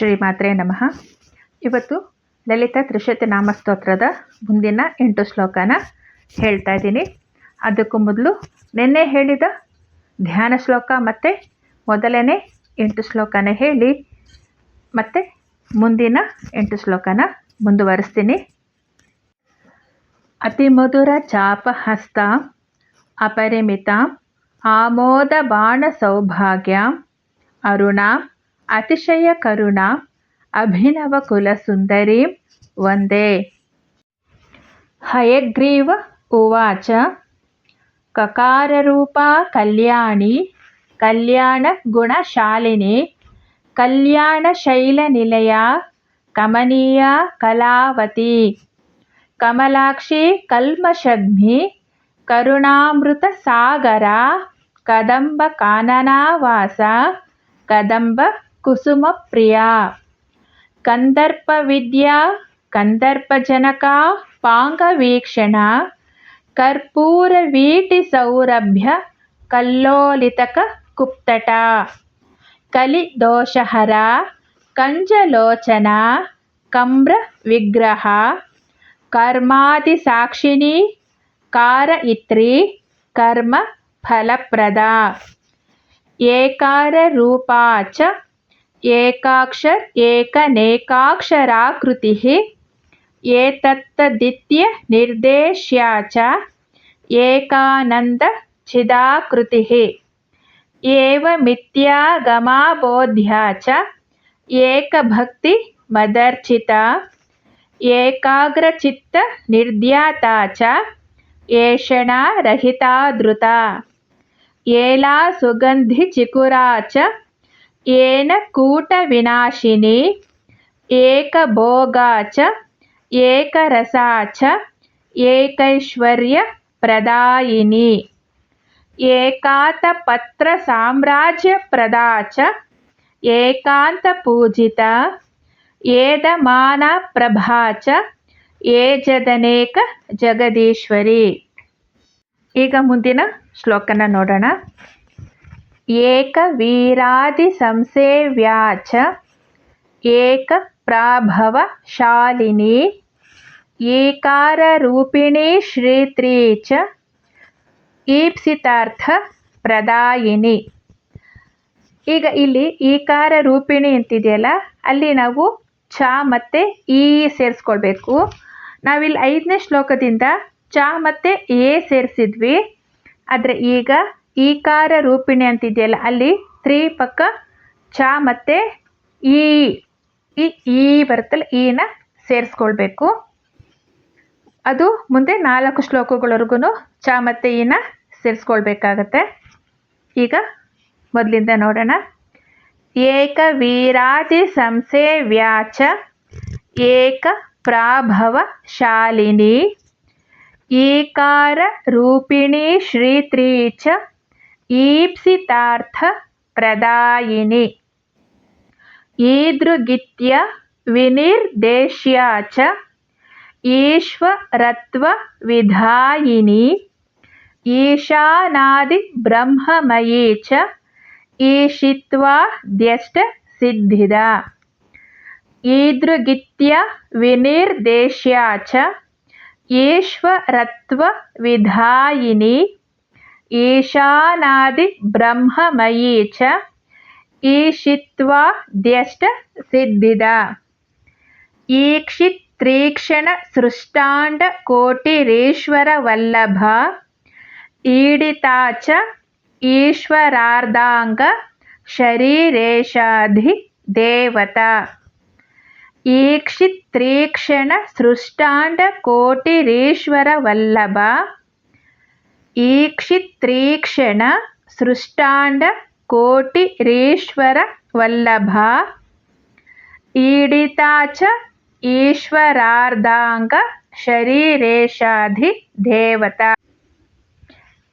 ಶ್ರೀಮಾತ್ರೆ ನಮಃ. ಇವತ್ತು ಲಲಿತ ತ್ರಿಶತಿ ನಾಮಸ್ತೋತ್ರದ ಮುಂದಿನ ಎಂಟು ಶ್ಲೋಕನ ಹೇಳ್ತಾ ಇದ್ದೀನಿ. ಅದಕ್ಕೂ ಮೊದಲು ನಿನ್ನೆ ಹೇಳಿದ ಧ್ಯಾನ ಶ್ಲೋಕ ಮತ್ತು ಮೊದಲನೇ ಎಂಟು ಶ್ಲೋಕನ ಹೇಳಿ. ಮತ್ತು ಮುಂದಿನ ಎಂಟು ಶ್ಲೋಕನ ಮುಂದುವರಿಸ್ತೀನಿ. ಚಾಪ ಚಾಪಹಸ್ತ ಅಪರಿಮಿತ, ಆಮೋದ ಬಾಣ ಸೌಭಾಗ್ಯ, ಅರುಣ అతిశయ కరుణ అభినవ కుల సుందరీం వందే. హయగ్రీవ ఉవాచ కకారూపా కళ్యాణి కళ్యాణగుణశాలిని కళ్యాణశైలనిలయా కమనీయా కళావతి కమలాక్షి కల్మషగ్మి కరుణామృత సాగర కదంబ కాననావాస కదంబ कुसुमप्रिया। कन्दर्पविद्या कन्दर्पजनका पाङ्गवीक्षण कर्पूरवीटिसौरभ्य कल्लोलितककुप्तट कलिदोषहर कञ्जलोचन कम्रविग्रह कर्मादिसाक्षिणी कारयित्री कर्मफलप्रदा। एकाररूपा च ఏకాక్షర్ ఏకనేకాక్షరాకృతి ఏతత్తదిత్య నిర్దేశ్యా చ ఏకానంద చిదాకృతి ఏవమిత్యాగమాబోధ్యా చ ఏకభక్తి మదర్చిత ఏకాగ్రచిత్త నిర్ధ్యాతా చ ఏషణా రహితాదృత ఏలా సుగంధి చికురా చ ಏಲಾ ಸುಗಂಧಿಚಿಕುರಾ ಚ ಏನ ಕೂಟವಿನಾಶಿನಿ ಏಕಭೋಗಾ ಚ ಏಕರಸಾ ಚ ಏಕೈಶ್ವರ್ಯಪ್ರದಾಯಿನಿ ಏಕಾತಪತ್ರಸಾಮ್ರಾಜ್ಯಪ್ರದಾ ಚ ಏಕಾಂತಪೂಜಿತಾ ಏದಮಾನಪ್ರಭಾ ಚ ಏಜದನೇಕ ಜಗದೀಶ್ವರಿ ಈಗ ಮುಂದಿನ ಶ್ಲೋಕನ ನೋಡೋಣ ಏಕವೀರಾದಿಸಂಸೇವ್ಯಾ ಚ ಏಕಪ್ರಾಭವಶಾಲಿನಿ ಈಕಾರರೂಪಿಣಿ ಶ್ರೀತ್ರೀ ಚ ಈಪ್ಸಿತಾರ್ಥ ಪ್ರದಾಯಿನಿ. ಈಗ ಇಲ್ಲಿ ಈಕಾರ ರೂಪಿಣಿ ಅಂತಿದೆಯಲ್ಲ, ಅಲ್ಲಿ ನಾವು ಚ ಮತ್ತು ಈ ಸೇರಿಸ್ಕೊಳ್ಬೇಕು. ನಾವಿಲ್ಲಿ ಐದನೇ ಶ್ಲೋಕದಿಂದ ಚ ಮತ್ತು ಎ ಸೇರಿಸಿದ್ವಿ. ಆದರೆ ಈಗ ಈಕಾರ ರೂಪಿಣಿ ಅಂತಿದೆಯಲ್ಲ, ಅಲ್ಲಿ ತ್ರೀ ಪಕ್ಕ ಚ ಮತ್ತು ಈ ಈ ಈ ಬರುತ್ತಲ್ಲ ಈನ ಸೇರಿಸ್ಕೊಳ್ಬೇಕು. ಅದು ಮುಂದೆ ನಾಲ್ಕು ಶ್ಲೋಕಗಳವರೆಗೂ ಚ ಮತ್ತು ಈನ ಸೇರಿಸ್ಕೊಳ್ಬೇಕಾಗತ್ತೆ. ಈಗ ಮೊದಲಿಂದ ನೋಡೋಣ. ಏಕವೀರಾದಿ ಸಂಸೆ ವ್ಯಾಚ, ಏಕ ಪ್ರಾಭವಶಾಲಿನಿ ಈಕಾರ ರೂಪಿಣಿ ಶ್ರೀತ್ರೀ ಚ ಈಪ್ಸಿತಾರ್ಥ ಪ್ರದಾಯಿನಿ ಈದೃಗಿತ್ಯ ವಿನಿರ್ದೇಶ್ಯಾಚ ಈಶ್ವರತ್ವ ವಿಧಾಯಿನಿ ಈಶಾನಾದಿ ಬ್ರಹ್ಮಮಯೀ ಚ ಈಶಿತ್ವಾದ್ಯಷ್ಟ ಸಿದ್ಧಿದ ಈದೃಗಿತ್ಯ ವಿನಿರ್ದೇಶ್ಯಾಚ ಈಶ್ವರತ್ವ ವಿಧಾಯಿನಿ ఈశానాది బ్రహ్మమయీ చ ఈషిత్వా సిద్ధిద. ఈక్షిత్రీక్షణ సృష్టాండ కోటిరీశ్వర వల్లభ ఈడితాచ ఈశ్వరార్ధాంగ శరీరేషాధి దేవత. ఈక్షిత్రీక్షణ సృష్టాండ కోటిరీశ్వర వల్లభ ईक्षित्रीक्षण वल्लभा। ईडिता च ईश्वरार्धाङ्गशरीरेशाधिदेवता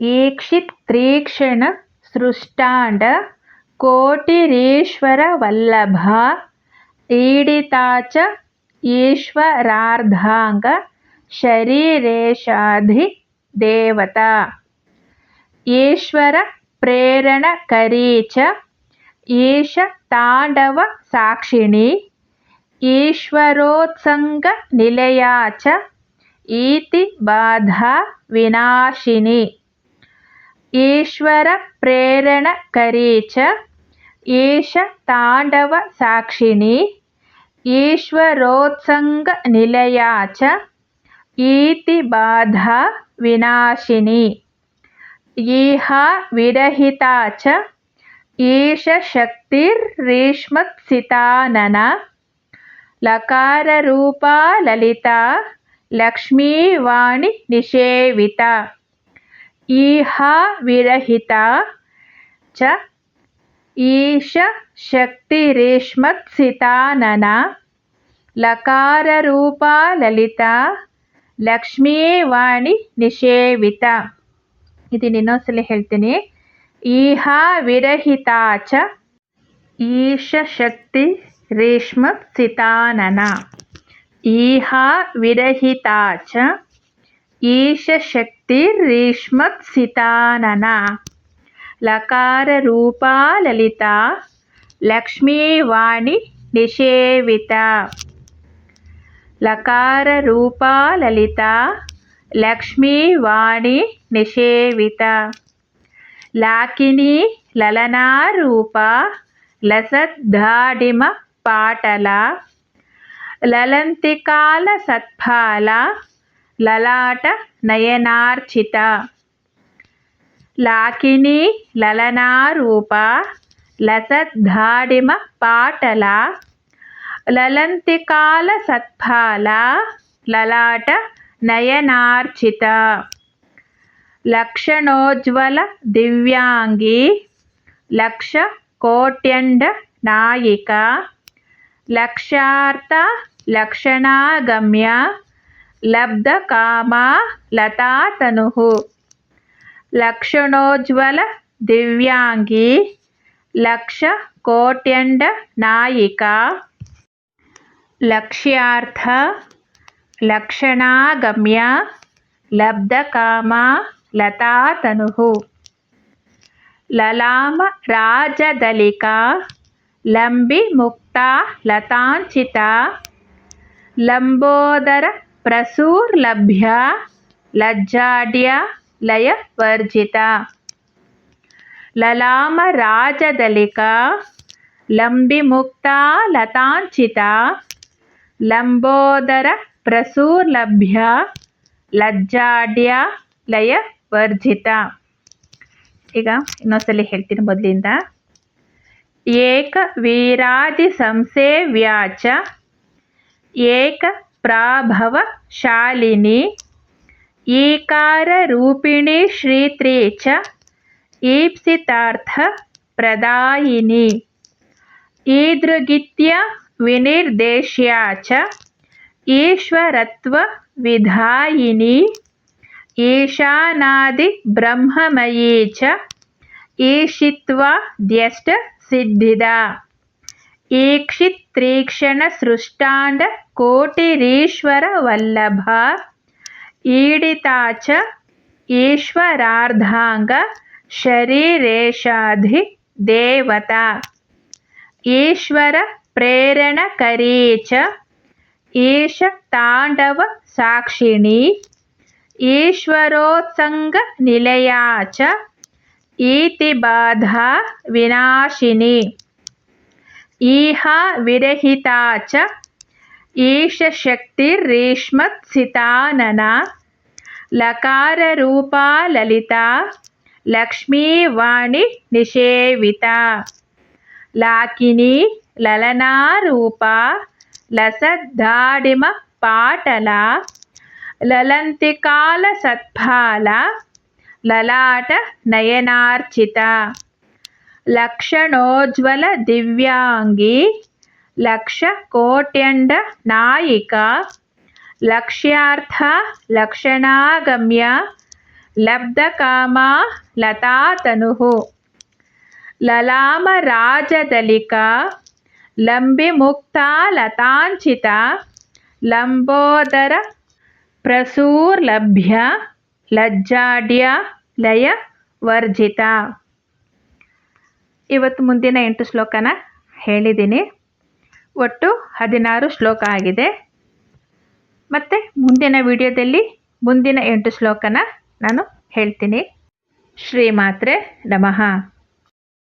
ईक्षित्रीक्षण सृष्टांड सृष्टाण्ड कोटिरेश्वरवल्लभा ईडिता च ईश्वरार्धाङ्गशरीरेशाधि దేవత. ఈశ్వర ప్రేరణ కరీచ ఈశ తాండవ సాక్షిణి ఈశ్వరోత్సంగ నిలయాచ ఈతి బాధ వినాశిని. ఈశ్వర ప్రేరణ కరీచ ఈశ తాండవ సాక్షిణి ఈశ్వరోత్సంగ నిలయాచ ఈతి బాధ వినాశిని. ఈహ విరహిత చ ఈశ శక్తిర్రేష్మత్సితానన. లకారూపా లలిత లక్ష్మీవాణి నిషేవిత. ఈహ విరహిత చ ఈశ శక్తిరేష్మత్సితానన లకారూపా ಲಕ್ಷ್ಮೀವಾಣಿ ನಿಷೇವಿತ. ಇದನ್ನು ಇನ್ನೊಂದ್ಸಲ ಹೇಳ್ತೀನಿ. ಈಹ ವಿರಹಿತಾಚ ಈಶ ಶಕ್ತಿ ರೇಷ್ಮ ಸಿತಾನನ. ಈಹ ವಿರಹಿತಾಚ ಈಶ ಶಕ್ತಿ ರೇಷ್ಮ ಸಿತಾನನ. ಲಕಾರ ರೂಪಾ ಲಲಿತಾ ಲಕ್ಷ್ಮೀವಾಣಿ ನಿಷೇವಿತ. లకార రూపా లలిత లక్ష్మీవాణి నిషేవిత. లాకిని లలనారూప లసద్ధాడిమ పాటల. లలంతికాల సత్ఫాల లలాట నయనార్చిత. లాకిని లలనారూప లసద్ధాడిమ పాటల. లలంతికాల సత్ఫాల లలాట నయనార్చిత లక్షణోజ్వల దివ్యాంగి లక్ష కోట్యండ నాయిక లక్ష్యార్థ లక్షణాగమ్య లబ్ధకామా లతాతను లక్షణోజ్వల దివ్యాంగి లక్ష కోట్యండ నాయిక लक्ष्यार्थ, लक्षणागम्या, लब्धकामा, लतातनुः। ललाम राजदलिका, लम्बिमुक्ता लताञ्चिता लम्बोदरप्रसूर्लभ्या लज्जाड्या, लयवर्जिता। ललाम राजदलिका लंबी मुक्ता लतांचिता। लंबोदर प्रसूलभ्य लज्जाड्या लय वर्जित। इन सली हेती मदल एक वीराजि संसेव्याच एक प्राभवशालिनी ईकार रूपिणी श्रीत्री चीप्सिताथ प्रदायिनी ईदृगित्य विनिर्देश्या च ईश्वरत्वविधायिनी ईशानादिब्रह्ममयी च ईशित्वाद्यष्टसिद्धिदा। ईक्षित्रीक्षणसृष्टाण्डकोटिरीश्वरवल्लभा ईडिता च ईश्वरार्धाङ्गशरीरेशाधिदेवता ईश्वर प्रेरणकरी च। ईशताण्डवसाक्षिणी ईश्वरोत्सङ्गनिलया च। ईतिबाधा विनाशिनी। ईहा विरहिता च। ईशशक्तिर्रेष्मत्सितानना लकाररूपा ललिता लक्ष्मीवाणि निषेविता लाकिनी లలనారూప లసద్దాడిమ పాటల లలంతికాల సత్ఫాల లలాట నయనార్చిత లక్షణోజ్వల దివ్యాంగి లక్ష కోట్యండ నాయిక లక్ష్యార్థ లక్షణాగమ్య లబ్ధకామా లతాతను లలామరాజదలిక లంబిముక్తా ಲಂಬಿ ಮುಕ್ತ ಲತಾಂಚಿತ ಲಂಬೋದರ ಪ್ರಸೂರ್ಲಭ್ಯ ಲಜ್ಜಾಡ್ಯ ಲಯ ವರ್ಜಿತ. ಇವತ್ತು ಮುಂದಿನ ಎಂಟು ಶ್ಲೋಕನ ಹೇಳಿದ್ದೀನಿ. ಒಟ್ಟು ಹದಿನಾರು ಶ್ಲೋಕ ಆಗಿದೆ. ಮತ್ತು ಮುಂದಿನ ವಿಡಿಯೋದಲ್ಲಿ ಮುಂದಿನ ಎಂಟು ಶ್ಲೋಕನ ನಾನು ಹೇಳ್ತೀನಿ. ಶ್ರೀ ಶ್ರೀಮಾತ್ರೆ ನಮಃ.